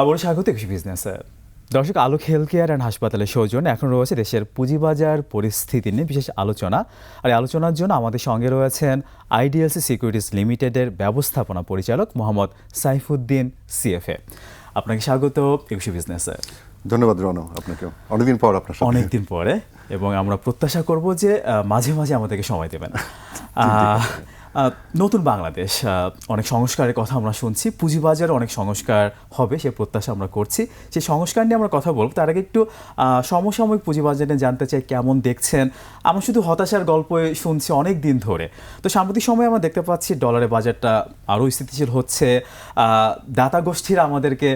আবার স্বাগত কৃষি বিজনেসে দর্শক আলোক হেলথ কেয়ার অ্যান্ড হাসপাতালের সৌজন এখন রয়েছে দেশের পুঁজিবাজার পরিস্থিতি নিয়ে বিশেষ আলোচনা। আর আলোচনার জন্য আমাদের সঙ্গে রয়েছেন আইডিএলসি সিকিউরিটিজ লিমিটেডের ব্যবস্থাপনা পরিচালক মোহাম্মদ সাইফুদ্দিন সিএফএ। আপনাকে স্বাগত কৃষি বিজনেসে ধন্যবাদ রণ আপনাকেও। অনেকদিন পর আপনার সাথে। অনেকদিন পরে এবং আমরা প্রত্যাশা করব যে মাঝে মাঝে আমাদেরকে সময় দেবেন। নতুন বাংলাদেশ অনেক সংস্কারের কথা আমরা শুনছি, পুঁজিবাজারে অনেক সংস্কার হবে সে প্রত্যাশা আমরা করছি। সেই সংস্কার নিয়ে আমরা কথা বলব, তার আগে একটু সমসাময়িক পুঁজিবাজার নিয়ে জানতে চাই কেমন দেখছেন। আমরা শুধু হতাশার গল্প শুনছি অনেক দিন ধরে। তো সাম্প্রতিক সময়ে আমরা দেখতে পাচ্ছি ডলারের বাজারটা আরও স্থিতিশীল হচ্ছে দাতা গোষ্ঠীরা আমাদেরকে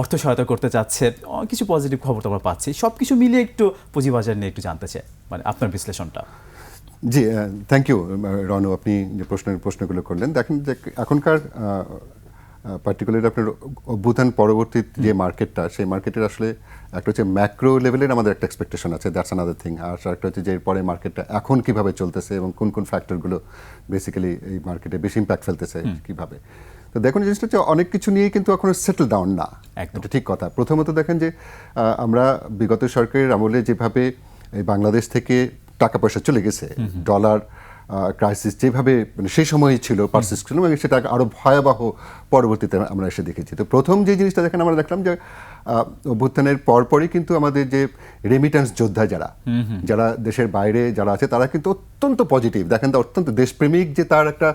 অর্থ সহায়তা করতে চাচ্ছে কিছু পজিটিভ খবর তো আমরা পাচ্ছি। সব কিছু মিলিয়ে একটু পুঁজিবাজার নিয়ে একটু জানতে চাই মানে আপনার বিশ্লেষণটা। জি থ্যাংক ইউ রনু আপনি যে প্রশ্নের প্রশ্নগুলো করলেন। দেখেন যে এখনকার পার্টিকুলার আপনার অভ্যুত্থান পরবর্তী যে মার্কেটটা সেই মার্কেটের আসলে একটা হচ্ছে ম্যাক্রো লেভেলের আমাদের একটা এক্সপেকটেশন আছে দ্যাটস আনাদার থিং আর একটা হচ্ছে যে এরপরে মার্কেটটা এখন কীভাবে চলতেছে এবং কোন কোন ফ্যাক্টরগুলো বেসিক্যালি এই মার্কেটে বেশি ইম্প্যাক্ট ফেলতেছে কীভাবে। তো দেখুন জিনিসটা হচ্ছে অনেক কিছু নিয়েই কিন্তু এখনও সেটেল ডাউন না। একদম। এটা ঠিক কথা। প্রথমত দেখেন যে আমরা বিগত সরকারের আমলে যেভাবে এই বাংলাদেশ থেকে টাকা পয়সা চলে গেছে। ডলার ক্রাইসিস যেভাবে মানে সেই সময়ই ছিল পারসিস ছিল এবং সেটা আরও ভয়াবহ পরবর্তীতে আমরা এসে দেখেছি। তো প্রথম যে জিনিসটা দেখেন আমরা দেখলাম যে অভ্যুত্থানের পরপরই কিন্তু আমাদের যে রেমিটেন্স যোদ্ধা যারা যারা দেশের বাইরে যারা আছে তারা কিন্তু অত্যন্ত পজিটিভ দেখেন তো অত্যন্ত দেশপ্রেমিক যে তার একটা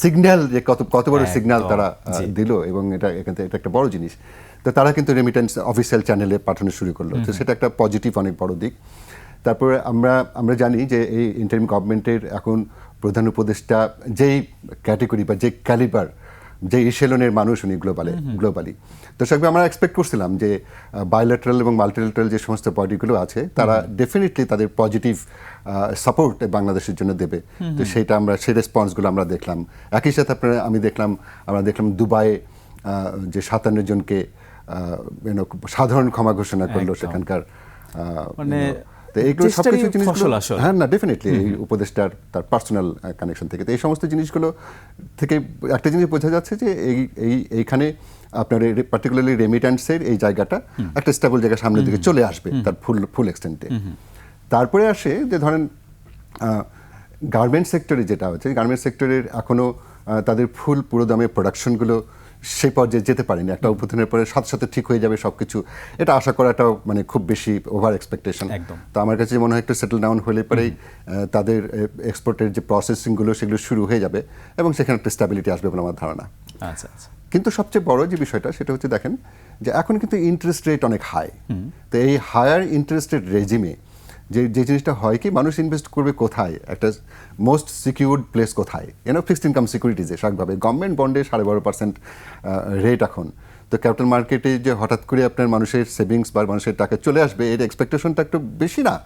সিগন্যাল যে কত কত বড় সিগন্যাল তারা দিল এবং এটা এখান থেকে এটা একটা বড় জিনিস। তো তারা কিন্তু রেমিটেন্স অফিসিয়াল চ্যানেলে পাঠানো শুরু করল। তো সেটা একটা পজিটিভ অনেক বড় দিক। তারপরে আমরা আমরা জানি যে এই ইন্টারিম গভর্নমেন্টের এখন প্রধান উপদেষ্টা যেই ক্যাটেগরি বা যে ক্যালিবার যে ইসেলনের মানুষ উনি গ্লোবালে গ্লোবালি তো সেভাবে আমরা এক্সপেক্ট করছিলাম যে বায়োলেটারাল এবং মাল্টিলেটারাল যে সমস্ত বডিগুলো আছে তারা ডেফিনেটলি তাদের পজিটিভ সাপোর্ট বাংলাদেশের জন্য দেবে। তো সেটা আমরা সেই রেসপন্সগুলো আমরা দেখলাম। একই সাথে আপনারা আমি দেখলাম আমরা দেখলাম দুবাইয়ে যে সাতান্ন জনকে সাধারণ ক্ষমা ঘোষণা করল সেখানকার মানে you know, তো এইগুলো সবকিছু জিনিসগুলো। হ্যাঁ না ডেফিনেটলি এই উপদেশটার তার পার্সোনাল কানেকশন থেকে। তো এই সমস্ত জিনিসগুলো থেকে একটা জিনিস বোঝা যাচ্ছে যে এই এই এইখানে আপনার পার্টিকুলারলি রেমিট্যান্সের এই জায়গাটা একটা স্টেবল জায়গা সামনের দিকে চলে আসবে তার ফুল ফুল এক্সটেন্টে তারপরে আসে যে ধরেন গার্মেন্ট সেক্টরে যেটা হচ্ছে গার্মেন্ট সেক্টরের এখনও তাদের ফুল পুরো দামে প্রোডাকশনগুলো সেই পর্যায়ে যেতে পারেনি। একটা অভ্যুত্থানের পরে সাথে সাথে ঠিক হয়ে যাবে সব কিছু এটা আশা করাটাও মানে খুব বেশি ওভার এক্সপেকটেশন একদম। তো আমার কাছে মনে হয় একটু সেটেল ডাউন হলে পরেই তাদের এক্সপোর্টের যে প্রসেসিংগুলো সেগুলো শুরু হয়ে যাবে এবং সেখানে একটা স্ট্যাবিলিটি আসবে বলে আমার ধারণা। আচ্ছা আচ্ছা। কিন্তু সবচেয়ে বড় যে বিষয়টা সেটা হচ্ছে দেখেন যে এখন কিন্তু ইন্টারেস্ট রেট অনেক হাই তো এই হায়ার ইন্টারেস্ট রেট রেজিমে যে যে জিনিসটা হয় কি মানুষ ইনভেস্ট করবে কোথায়? একটা মোস্ট সিকিউরড প্লেস কোথায়? এন ফিক্সড ইনকাম সিকিউরিটিজে স্বাভাবিকভাবে গভর্নমেন্ট বন্ডে সাড়ে বারো পার্সেন্ট রেট এখন। তো ক্যাপিটাল মার্কেটে যে হঠাৎ করে আপনার মানুষের সেভিংস বা মানুষের টাকা চলে আসবে এর এক্সপেকটেশনটা একটু বেশি না।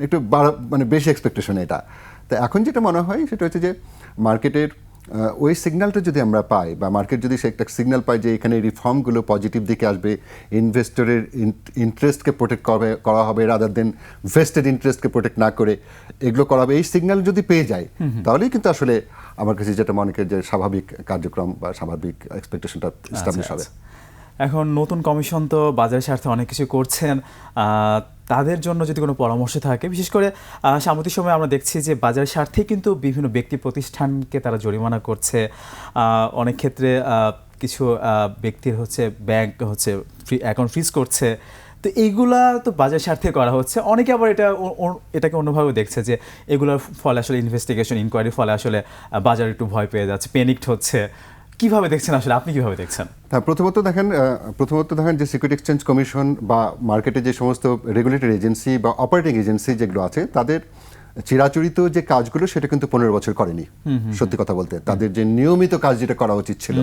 একটু বাড়া- মানে বেশি এক্সপেকটেশন এটা। তো এখন যেটা মনে হয় সেটা হচ্ছে যে মার্কেটের ওই সিগন্যালটা যদি আমরা পাই বা মার্কেট যদি সে একটা সিগন্যাল পায় যে এখানে রিফর্মগুলো পজিটিভ দিকে আসবে ইনভেস্টরের ইন্টারেস্টকে প্রোটেক্ট করবে করা হবে রাদার দেন ভেস্টেড ইন্টারেস্টকে প্রোটেক্ট না করে এগুলো করা হবে এই সিগন্যাল যদি পেয়ে যায় তাহলেই কিন্তু আসলে আমার কাছে যেটা মনে করি যে স্বাভাবিক কার্যক্রম বা স্বাভাবিক এক্সপেকটেশনটা এস্টাবলিশ হবে। আচ্ছা, এখন নতুন কমিশন তো বাজারের স্বার্থে অনেক কিছু করছেন তাদের জন্য যদি কোনো পরামর্শ থাকে, বিশেষ করে সাম্প্রতিক সময় আমরা দেখছি যে বাজারের স্বার্থে কিন্তু বিভিন্ন ব্যক্তি প্রতিষ্ঠানকে তারা জরিমানা করছে। অনেক ক্ষেত্রে কিছু ব্যক্তির হচ্ছে ব্যাংক হচ্ছে ফ্রি অ্যাকাউন্ট ফ্রিজ করছে। তো এইগুলা তো বাজার স্বার্থে করা হচ্ছে। অনেকে আবার এটা এটাকে অন্যভাবে দেখছে যে এগুলোর ফলে আসলে ইনভেস্টিগেশন ইনকোয়ারির ফলে আসলে বাজার একটু ভয় পেয়ে যাচ্ছে পেনিকড হচ্ছে। কীভাবে দেখছেন আসলে? আপনি কীভাবে দেখছেন? হ্যাঁ প্রথমত দেখেন প্রথমত দেখেন যে সিকিউরিটি এক্সচেঞ্জ কমিশন বা মার্কেটে যে সমস্ত রেগুলেটরি এজেন্সি বা অপারেটিং এজেন্সি যেগুলো আছে, তাদের চিরাচরিত যে কাজগুলো সেটা কিন্তু পনেরো বছর করেনি সত্যি কথা বলতে। তাদের যে নিয়মিত কাজ যেটা করা উচিত ছিল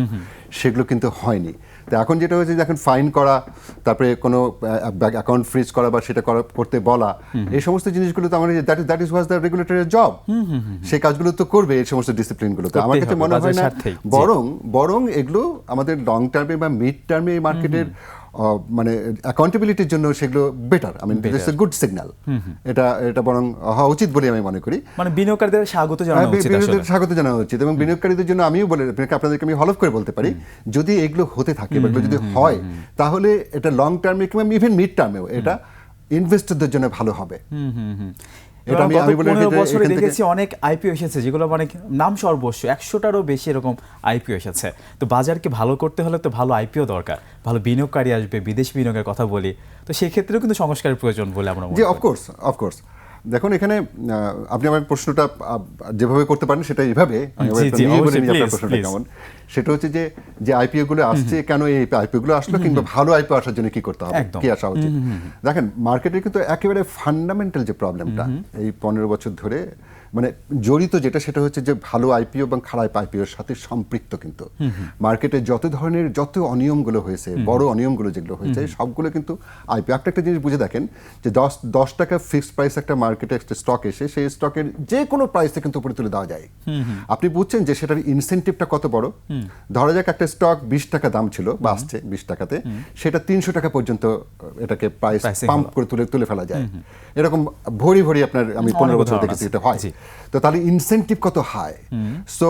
সেগুলো কিন্তু হয়নি। তো এখন যেটা হয়েছে যে এখন ফাইন করা তারপরে কোনো অ্যাকাউন্ট ফ্রিজ করা বা সেটা করা করতে বলা এই সমস্ত জিনিসগুলো তো আমার that is that is was the রেগুলেটরের job সেই কাজগুলো তো করবে এই সমস্ত ডিসিপ্লিনগুলো তো আমার কাছে মনে হয় না বরং বরং এগুলো আমাদের লং টার্মে বা মিড টার্মে এই মার্কেটের মানে অ্যাকাউন্টেবিলিটির জন্য সেগুলো বেটার আমি ইটস এ গুড সিগন্যাল এটা এটা বরং হওয়া উচিত বলে আমি মনে করি। মানে বিনিয়োগকারীদের স্বাগত জানানো হ্যাঁ, উচিত বিনিয়োগকারীদের স্বাগত জানানো উচিত এবং বিনিয়োগকারীদের জন্য আমিও বলে আপনাদেরকে আমি হলফ করে বলতে পারি যদি এগুলো হতে থাকে বা এগুলো যদি হয় তাহলে এটা লং টার্মে কিংবা ইভেন মিড টার্মেও এটা ইনভেস্টরদের জন্য ভালো হবে। এটা আমি আমি বলে পনেরো রাখি যে বছরে দেখেছি অনেক আইপিও এসেছে যেগুলো অনেক নাম সর্বস্ব একশোটারও বেশি এরকম আইপিও এসেছে। তো বাজারকে ভালো করতে হলে তো ভালো আইপিও দরকার ভালো বিনিয়োগকারী আসবে বিদেশি বিনিয়োগের কথা বলি। তো সেক্ষেত্রেও কিন্তু সংস্কারের প্রয়োজন বলে আমরা জি অফকোর্স অফকোর্স দেখুন এখানে আপনি আমার প্রশ্নটা যেভাবে করতে পারেন সেটা এইভাবে প্রশ্নটা কেমন। সেটা হচ্ছে যে যে আইপিও গুলো আসছে কেন এই আইপিও গুলো আসলো কিন্তু ভালো আইপিও আসার জন্য কি করতে হবে কি আসা উচিত দেখেন মার্কেটে কিন্তু একেবারে ফান্ডামেন্টাল যে প্রবলেমটা এই পনেরো বছর ধরে মানে জড়িত যেটা সেটা হচ্ছে যে ভালো আইপিও এবং খারাপ আইপিওর সাথে সম্পৃক্ত কিন্তু। মার্কেটে যত ধরনের যত অনিয়মগুলো হয়েছে বড় অনিয়মগুলো যেগুলো হয়েছে সবগুলো কিন্তু আইপিও একটা একটা জিনিস বুঝে দেখেন যে দশ দশ টাকা ফিক্সড প্রাইস একটা মার্কেটে একটা স্টক এসে সেই স্টকের যে কোনো প্রাইসে কিন্তু উপরে তুলে দেওয়া যায়। আপনি বুঝছেন যে সেটার ইনসেন্টিভটা কত বড়? ধরা যাক একটা স্টক বিশ টাকা দাম ছিল বা আসছে বিশ টাকাতে সেটা তিনশো টাকা পর্যন্ত এটাকে প্রাইস পাম্প করে তুলে তুলে ফেলা যায়। এরকম ভরি ভরি আপনার আমি পনেরো বছর দেখেছি এটা হয়। তো তাহলে ইনসেন্টিভ কত হাই সো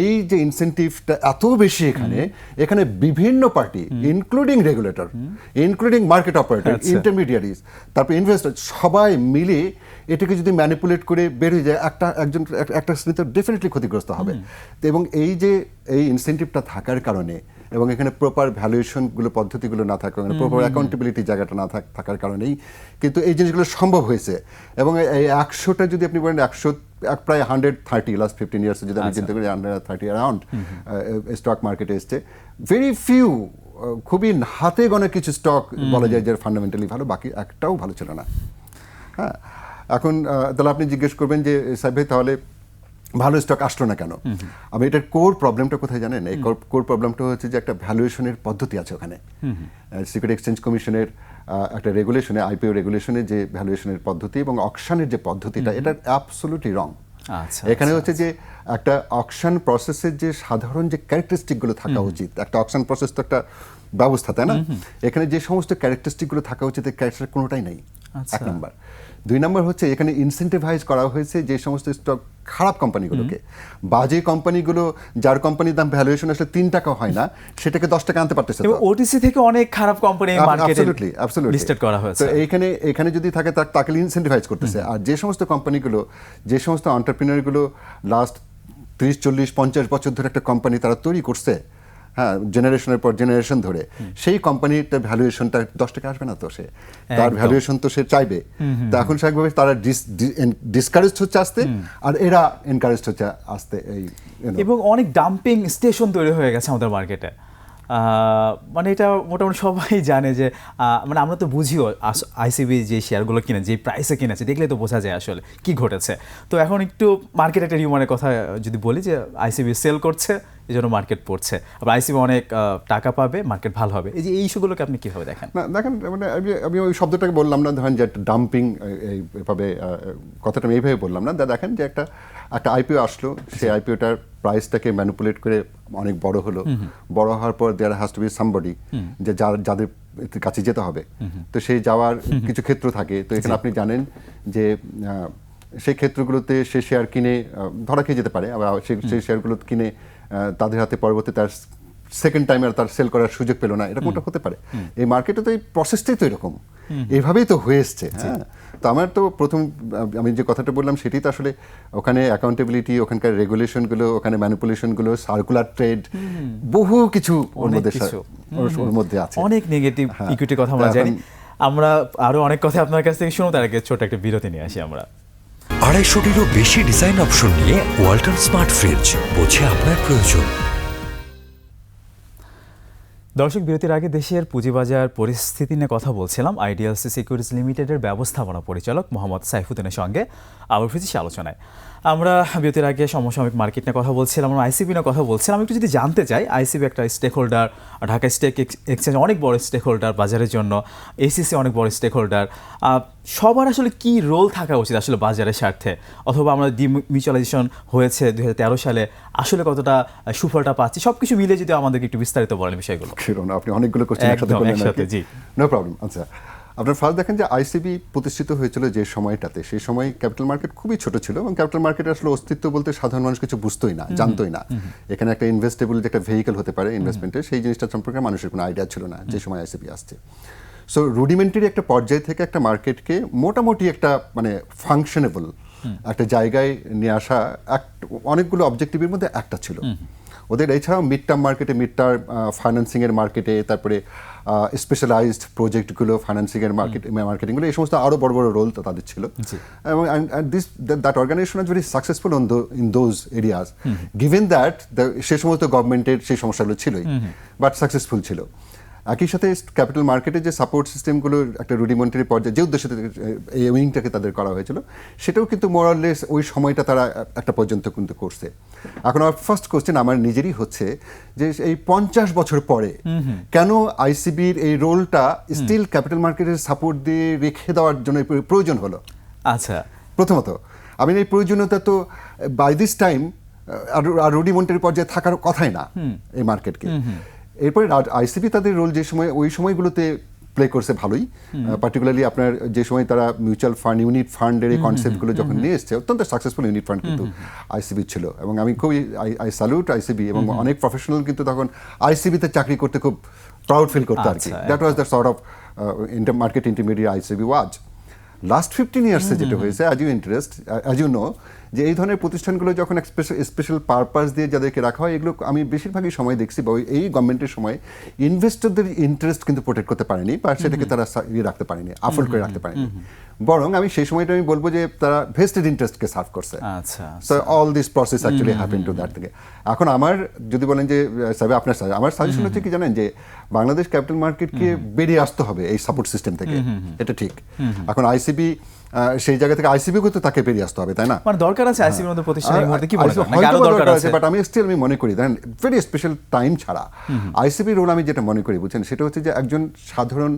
এই যে ইনসেন্টিভটা এত বেশি এখানে এখানে বিভিন্ন party including regulator including market operator. Intermediaries তারপর ইনভেস্টর সবাই মিলে এটাকে যদি ম্যানিপুলেট করে বেরিয়ে যায় একটা একজন একটা শ্রেণি তো ডেফিনেটলি ক্ষতিগ্রস্ত হবে। এবং এই যে এই ইনসেন্টিভটা থাকার কারণে এবং এখানে প্রপার ভ্যালুয়েশনগুলো পদ্ধতিগুলো না থাকা প্রপার অ্যাকাউন্টেবিলিটি জায়গাটা না থাকার কারণেই কিন্তু এই জিনিসগুলো সম্ভব হয়েছে। এবং এই- একশোটা যদি আপনি বলেন একশো প্রায় হান্ড্রেড থার্টি লাস্ট ফিফটিন ইয়ার্সে যদি আমি আচ্ছা। চিন্তা করি হান্ড্রেড থার্টি অ্যারাউন্ড স্টক মার্কেটে এসছে। ভেরি ফিউ খুবই হাতে গণে কিছু স্টক বলা যায় যে ফান্ডামেন্টালি ভালো বাকি একটাও ভালো ছিল না। হ্যাঁ এখন তাহলে আপনি জিজ্ঞেস করবেন যে সাহেব তাহলে ভালো স্টক আসলো না কেন? আমি এটার কোর প্রবলেমটা কোথায় জানেন? এই কোর প্রবলেমটা হচ্ছে যে একটা ভ্যালুয়েশনের পদ্ধতি আছে ওখানে। সিকিউরিটি এক্সচেঞ্জ কমিশনের একটা রেগুলেশনে আইপিও রেগুলেশনে যে ভ্যালুয়েশনের পদ্ধতি এবং অকশনের যে পদ্ধতিটা এটা অ্যাবসোলুটলি রং এখানে হচ্ছে যে একটা অকশন প্রসেসের যে সাধারণ যে ক্যারেক্টারিস্টিকগুলো থাকা উচিত একটা অকশন প্রসেস তো একটা ব্যবস্থা তাই না? এখানে যে সমস্ত ক্যারেক্টারিস্টিকগুলো থাকা উচিত এই ক্যারেক্টার কোনোটাই নেই। আচ্ছা। এক নাম্বার দুই নম্বর হচ্ছে এখানে ইনসেন্টিভাইজ করা হয়েছে যে সমস্ত স্টক খারাপ কোম্পানিগুলোকে বাজে কোম্পানিগুলো যার কোম্পানির দাম ভ্যালুয়েশন আসলে তিন টাকা হয় না সেটাকে দশ টাকা আনতে পারতেছে ওটিসি থেকে অনেক খারাপ কোম্পানি Absolutely, absolutely. লিস্টেড করা হয়েছে। তো এইখানে এখানে যদি থাকে তা- তাকে ইনসেন্টিভাইজ করতেছে। আর যে সমস্ত কোম্পানিগুলো যে সমস্ত অন্টারপ্রিনারগুলো লাস্ট ত্রিশ চল্লিশ পঞ্চাশ বছর ধরে একটা কোম্পানি তারা তৈরি করছে হ্যাঁ জেনারেশনের পর জেনারেশন ধরে সেই কোম্পানিটার ভ্যালুয়েশনটা দশ টাকা আসবে না তো সে? তার ভ্যালুয়েশন তো সে চাইবে। তো এখন স্বাভাবিকভাবে তারা ডিসকারেজ হচ্ছে আসতে আর এরা এনকারেজ হচ্ছে আসতে এই এবং অনেক ডাম্পিং স্টেশন তৈরি হয়ে গেছে আমাদের মার্কেটে মানে এটা মোটামুটি সবাই জানে যে মানে আমরা তো বুঝিও আইসিবি যে শেয়ারগুলো কিনে, যে প্রাইসে কিনেছে দেখলে তো বোঝা যায় আসলে কি ঘটেছে। তো এখন একটু মার্কেট একটা রিউমারের কথা যদি বলি যে আইসিবি সেল করছে এই জন্য মার্কেট পড়ছে। আবার আইসিবি অনেক টাকা পাবে মার্কেট ভালো হবে। এই যে এই ইস্যুগুলোকে আপনি কীভাবে দেখেন? না, দেখেন মানে আমি আমি ওই শব্দটাকে বললাম না, ধরেন যে ডাম্পিং এইভাবে কথাটা আমি এইভাবে বললাম না দেখেন যে একটা একটা আইপিও আসলো সেই আইপিওটার প্রাইসটাকে ম্যানিপুলেট করে অনেক বড় হলো। বড় হওয়ার পর there has to be somebody যে যার যাদের কাছে যেতে হবে। তো সেই যাওয়ার কিছু ক্ষেত্র থাকে। তো এখানে আপনি জানেন যে সেই ক্ষেত্রগুলোতে সে শেয়ার কিনে ধরা খেয়ে যেতে পারে। আবার সেই সেই শেয়ারগুলো কিনে তাদের হাতে পরবর্তী তার সেকেন্ড টাইম আর তার সেল করার সুযোগ পেল না। এরকমটা হতে পারে? এই মার্কেটে তো এই প্রসেসটাই তো এরকম। এইভাবেই তো হয়ে এসছে। হ্যাঁ। তো আমার তো প্রথম আমি যে কথাটা বললাম সেটাই তো আসলে ওখানে অ্যাকাউন্টেবিলিটি ওখানকার রেগুলেশনগুলো ওখানে ম্যানিপুলেশনগুলো সার্কুলার ট্রেড বহু কিছু ওর অনেক মধ্যে ওর- ওর মধ্যে আছে। অনেক নেগেটিভ হ্যাঁ। ইকুইটির কথা আমরা জানি। আমরা আরও অনেক কথা আপনার কাছ থেকে শুনব তার আগে ছোট একটা বিরতি নিয়ে আসি আমরা। আড়াইশোটিরও বেশি ডিজাইন অপশন নিয়ে ওয়ালটন স্মার্ট ফ্রিজ বোঝে আপনার প্রয়োজন। দর্শক বিরতির আগে দেশের পুঁজিবাজার পরিস্থিতি নিয়ে কথা বলছিলাম। আইডিএলসি সিকিউরিটিজ লিমিটেডের ব্যবস্থাপনা পরিচালক মোহাম্মদ সাইফুদ্দিনের সঙ্গে। আবার ফিরছি আলোচনায়। আমরা বিরতির আগে সমসাময়িক মার্কেট নিয়ে কথা বলছিলাম আমরা আইসিবি নিয়ে কথা বলছিলাম। আমি একটু যদি জানতে চাই আইসিবি একটা stakeholder Dhaka stock exchange অনেক বড় স্টেক হোল্ডার বাজারের জন্য এসিসি অনেক বড় স্টেক হোল্ডার সবার আসলে কি রোল থাকা উচিত আসলে বাজারের স্বার্থে? অথবা আমরা ডিমিউচুয়ালাইজেশন হয়েছে দুই হাজার তেরো সালে আসলে কতটা সুফলটা পাচ্ছি? সব কিছু মিলে যদি আমাদেরকে একটু বিস্তারিত বলেন বিষয়গুলো। আপনি অনেকগুলো একসাথে, জি। নো প্রবলেম আচ্ছা। আপনার ফার্স্ট দেখেন যে আইসিবি প্রতিষ্ঠিত হয়েছিল যে সময়টাতে সেই সময় ক্যাপিটাল মার্কেট খুবই ছোট ছিল এবং ক্যাপিটাল মার্কেট আসলে অস্তিত্ব বলতে সাধারণ মানুষ কিছু বুঝতোই না জানতোই না। এখানে একটা ইনভেস্টেবল যে একটা ভেহিকেল হতে পারে ইনভেস্টমেন্টের সেই জিনিসটা সম্পর্কে মানুষের কোনো আইডিয়া ছিল না যে সময় আইসিবি আসছে। সো রুডিমেন্টারি একটা পর্যায় থেকে একটা মার্কেটকে মোটামুটি একটা মানে ফাংশনেবল একটা জায়গায় নিয়ে আসা এক অনেকগুলো অবজেক্টিভের মধ্যে একটা ছিল। ওদের এছাড়াও মিড টার্ম মার্কেটে মিড টার্ম ফাইন্যান্সিং এর মার্কেটে তারপরে স্পেশালাইজড প্রজেক্টগুলো ফাইন্যান্সিং এর মার্কেট মার্কেটিংগুলো এই সমস্ত আরও বড় বড় রোল তাদের ছিল। এবং this that organization is very successful on in those areas given that সে সমস্ত গভর্নমেন্টের সেই সমস্যাগুলো ছিলই বাট সাকসেসফুল ছিল। একই সাথে ক্যাপিটাল মার্কেটে যে সাপোর্ট সিস্টেমগুলোর একটা রুডিমেন্টারি পর্যায়ে যে উদ্দেশ্যে এই উইংটাকে তাদের করা হয়েছিল সেটাও কিন্তু মোরাললেস ওই সময়টা তারা একটা পর্যন্ত কিন্তু করছে। এখন আমার ফার্স্ট কোশ্চেন আমার নিজেরই হচ্ছে যে এই পঞ্চাশ বছর পরে কেন আইসিবির এই রোলটা স্টিল ক্যাপিটাল মার্কেটের সাপোর্ট দিয়ে রেখে দেওয়ার জন্য প্রয়োজন হলো? আচ্ছা। প্রথমত আমি এই প্রয়োজনীয়তা তো বাই দিস টাইম আর রুডিমেন্টারি পর্যায়ে থাকার কথাই না এই মার্কেটকে এরপরে আইসিবি তাদের রোল যে সময় ওই সময়গুলোতে প্লে করছে ভালোই। পার্টিকুলারলি আপনার যে সময় তারা মিউচুয়াল ফান্ড ইউনিট ফান্ডের এই কনসেপ্টগুলো যখন নিয়ে এসছে অত্যন্ত সাকসেসফুল ইউনিট ফান্ড কিন্তু আইসিবি ছিল। এবং আমি খুবই আই স্যালুট আইসিবি এবং অনেক প্রফেশনাল কিন্তু তখন আইসিবিতে চাকরি করতে খুব প্রাউড ফিল করতো আর কি। That was the sort of inter market intermediate ICB was last fifteen ইয়ার্সে যেটা হয়েছে as you interest as you know যে এই ধরনের প্রতিষ্ঠানগুলো যখন স্পেশাল পারপাস দিয়ে যাদেরকে রাখা হয় এগুলো আমি বেশিরভাগই সময় দেখছি বা এই গভর্নমেন্টের সময় ইনভেস্টরদের ইন্টারেস্ট কিন্তু প্রোটেক্ট করতে পারেনি বা সেটাকে তারা ইয়ে রাখতে পারেনি আফোর্ড করে রাখতে পারেনি। বরং আমি সেই সময়টা আমি বলব যে তারা ভেস্টেড ইন্টারেস্টকে সার্ভ করছে। আচ্ছা so all this process actually happen to that থেকে এখন আমার যদি বলেন যে সাবে আপনার সাজে আমার সাজেশন হচ্ছে কি জানেন যে বাংলাদেশ ক্যাপিটাল মার্কেটকে বেরিয়ে আসতে হবে এই সাপোর্ট সিস্টেম থেকে। এটা ঠিক। এখন আইসিবি সেই জায়গা থেকে আইসিবি তো তাকে বেরিয়ে আসতে হবে তাই না? মানে দরকার আছে আইসিবির মধ্যে প্রতিষ্ঠান এই মুহূর্তে কি হয়তো নাকি দরকার আছে। বাট আমি স্টিল আমি মনে করি দেখেন ভেরি স্পেশাল টাইম ছাড়া। আইসিবি রোল আমি যেটা মনে করি বুঝছেন সেটা হচ্ছে যে একজন সাধারণ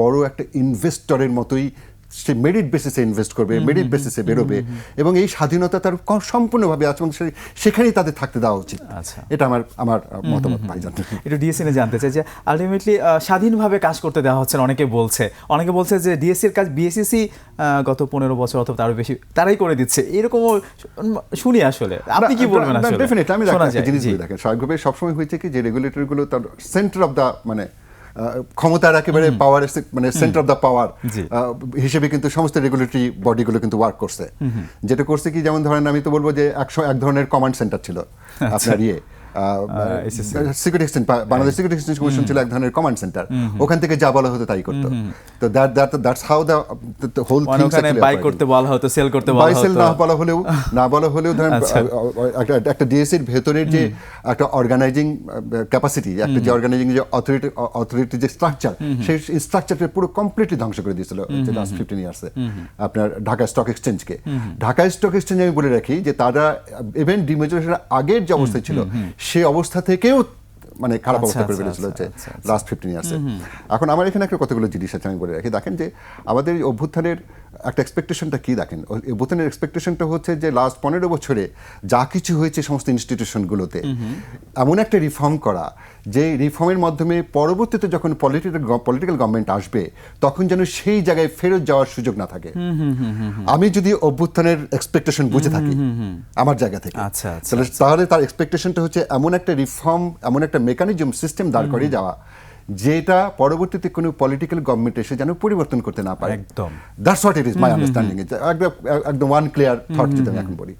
বড় একটা ইনভেস্টরের মতোই সে মেরিট বেসিসে ইনভেস্ট করবে মেরিট বেসিসে বেরোবে এবং এই স্বাধীনতা তার সম্পূর্ণভাবে এবং সে- সেখানেই তাদের থাকতে দেওয়া উচিত। আচ্ছা। এটা আমার আমার মতামত ভাইজান। একটু ডিএসসি জানতে চাই যে আলটিমেটলি স্বাধীনভাবে কাজ করতে দেওয়া হচ্ছে না, অনেকে বলছে। অনেকে বলছে যে ডিএসসি এর কাজ বিএসসিসি গত পনেরো বছর অথবা তারও বেশি তারাই করে দিচ্ছে। এরকমও শুনি আসলে। আপনি কি বলবেন আসলে? ডেফিনেটলি আমি দেখেন জিনিস দেখেন। সবসময় হয়েছে কি যে রেগুলেটরগুলো তার সেন্টার অফ দা মানে ক্ষমতার একেবারে পাওয়ার মানে সেন্টার অফ দ্য পাওয়ার। হিসেবে কিন্তু সমস্ত রেগুলেটরি বডিগুলো কিন্তু ওয়ার্ক করছে। যেটা করছে কি যেমন ধরেন আমি তো বলব যে একশো এক ধরনের কমান্ড সেন্টার ছিল আপনার ইয়ে। Security exchange Bangladesh security exchange commission ছিল এক ধরনের কমান্ড সেন্টার ওখান থেকে যা বলা হতো তাই করতো। তো that that that's how the whole মানে ওখানে বাই করতে বলা হতো সেল করতে বলা বাই সেল না বলা হলেও না বলা হলেও ধরেন আচ্ছা। একটা একটা ডিএসসির ভেতরের যে একটা অর্গানাইজিং ক্যাপাসিটি একটা যে অর্গানাইজিং যে অথরিটি অথরিটি যে স্ট্রাকচার সেই স্ট্রাকচারটা পুরো কমপ্লিটলি ধ্বংস করে দিয়েছিল লাস্ট ফিফটিন ইয়ার্সে আপনার ঢাকা স্টক এক্সচেঞ্জকে ঢাকা স্টক এক্সচেঞ্জ আমি বলে রাখি যে তারা ইভেন ডিমেজরেশনের আগের যে অবস্থা ছিল সেই অবস্থা থেকেও মানে খারাপ আচ্ছা, অবস্থা করে আচ্ছা, ফেলেছিল আচ্ছা, আচ্ছা। লাস্ট ফিফটিন ইয়ার্সে এখন আমার এখানে একটা কতগুলো জিনিস আছে আমি বলে রাখি। দেখেন যে আমাদের এই অভ্যুত্থানের একটা এক্সপেকটেশনটা কি দেখেন? অভ্যুত্থানের এক্সপেকটেশনটা হচ্ছে যে লাস্ট পনেরো বছরে যা কিছু হয়েছে সমস্ত ইনস্টিটিউশনগুলোতে এমন একটা রিফর্ম করা যে রিফর্মের মাধ্যমে পরবর্তীতে যখন পলিটিক্যাল পলিটিক্যাল গভর্নমেন্ট আসবে তখন যেন সেই জায়গায় ফেরত যাওয়ার সুযোগ না থাকে। আমি যদি অভ্যুত্থানের এক্সপেকটেশন বুঝে থাকি আমার জায়গা থেকে আচ্ছা, আচ্ছা, তাহলে তাহলে তার এক্সপেকটেশনটা হচ্ছে এমন একটা রিফর্ম এমন একটা মেকানিজম সিস্টেম দাঁড় করিয়ে যাওয়া। যেটা পরবর্তীতে কোনো পলিটিক্যাল গভর্নমেন্ট এসে যেন পরিবর্তন করতে না পারে। একদম। That's what it is my understanding একদম একদম ওয়ান ক্লিয়ার থট যদি আমি এখন বলি।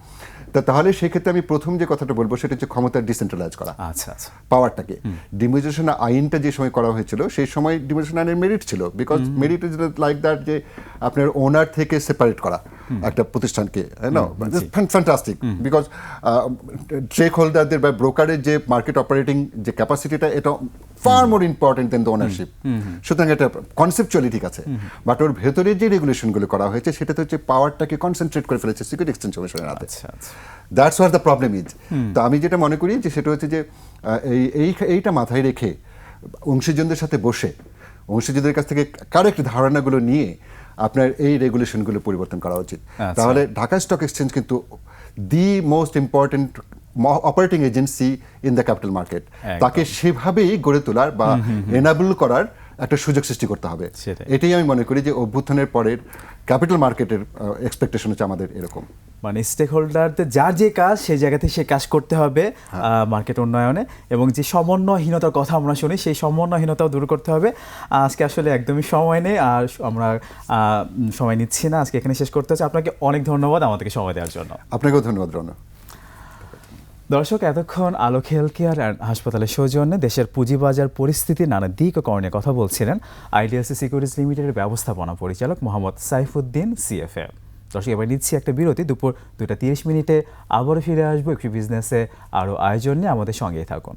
তা তাহলে সেক্ষেত্রে আমি প্রথম যে কথাটা বলব সেটা হচ্ছে ক্ষমতার ডিসেন্ট্রালাইজ করা। আচ্ছা আচ্ছা। পাওয়ারটাকে ডিমোজেশন আইনটা যে সময় করা হয়েছিল সেই সময় ডিমোজেশন আইনের মেরিট ছিল। Because merit is like that যে আপনার ওনার থেকে সেপারেট করা। একটা প্রতিষ্ঠানকে ফ্যান্টাস্টিক বিকজ ট্রেক হোল্ডারদের বা ব্রোকারের যে মার্কেট অপারেটিং যে ক্যাপাসিটিটা এটা far more important than the ownership সুতরাং এটা কনসেপচুয়ালি ঠিক আছে। বাট ওর ভেতরে যে রেগুলেশনগুলো করা হয়েছে সেটাতে হচ্ছে পাওয়ারটাকে কনসেন্ট্রেট করে ফেলেছে সিকিউরিটি এক্সচেঞ্জ কমিশনের হাতে। That's where the problem is তো আমি যেটা মনে করি যে সেটা হচ্ছে যে এই- এইটা মাথায় রেখে অংশীজনদের সাথে বসে অংশীজনদের কাছ থেকে কারেক্ট ধারণাগুলো নিয়ে আপনার এই রেগুলেশনগুলো পরিবর্তন করা উচিত। আচ্ছা। তাহলে ঢাকা স্টক এক্সচেঞ্জ কিন্তু the most important operating agency in the capital market তাকে সেভাবেই গড়ে তোলার বা এনাবল করার একটা সুযোগ সৃষ্টি করতে হবে। এটাই আমি মনে করি যে অভ্যুত্থানের পরের ক্যাপিটাল মার্কেটের এক্সপেকটেশন হচ্ছে আমাদের এরকম। মানে স্টেক হোল্ডারদের যার যে কাজ সেই জায়গাতে সে কাজ করতে হবে মার্কেট উন্নয়নে এবং যে সমন্বয়হীনতার কথা আমরা শুনি সেই সমন্বয়হীনতাও দূর করতে হবে। আজকে আসলে একদমই সময় নেই আর আমরা সময় নিচ্ছি না। আজকে এখানে শেষ করতে হচ্ছে আপনাকে অনেক ধন্যবাদ আমাদেরকে সময় দেওয়ার জন্য। আপনাকেও ধন্যবাদ রণ দর্শক, এতক্ষণ আলো হেলথ কেয়ার অ্যান্ড হাসপাতালের সৌজন্যে দেশের পুঁজিবাজার পরিস্থিতি, নানা দিক ও কথা বলছিলেন আইডিএলসি সিকিউরিটিজ লিমিটেডের ব্যবস্থাপনা পরিচালক মোহাম্মদ সাইফুদ্দিন সিএফএ দর্শক, এবার নিচ্ছি একটা বিরতি। দুপুর দুটা তিরিশ মিনিটে আবারও ফিরে আসব। একটি বিজনেসে আরও আয়োজন নিয়ে আমাদের সঙ্গেই থাকুন।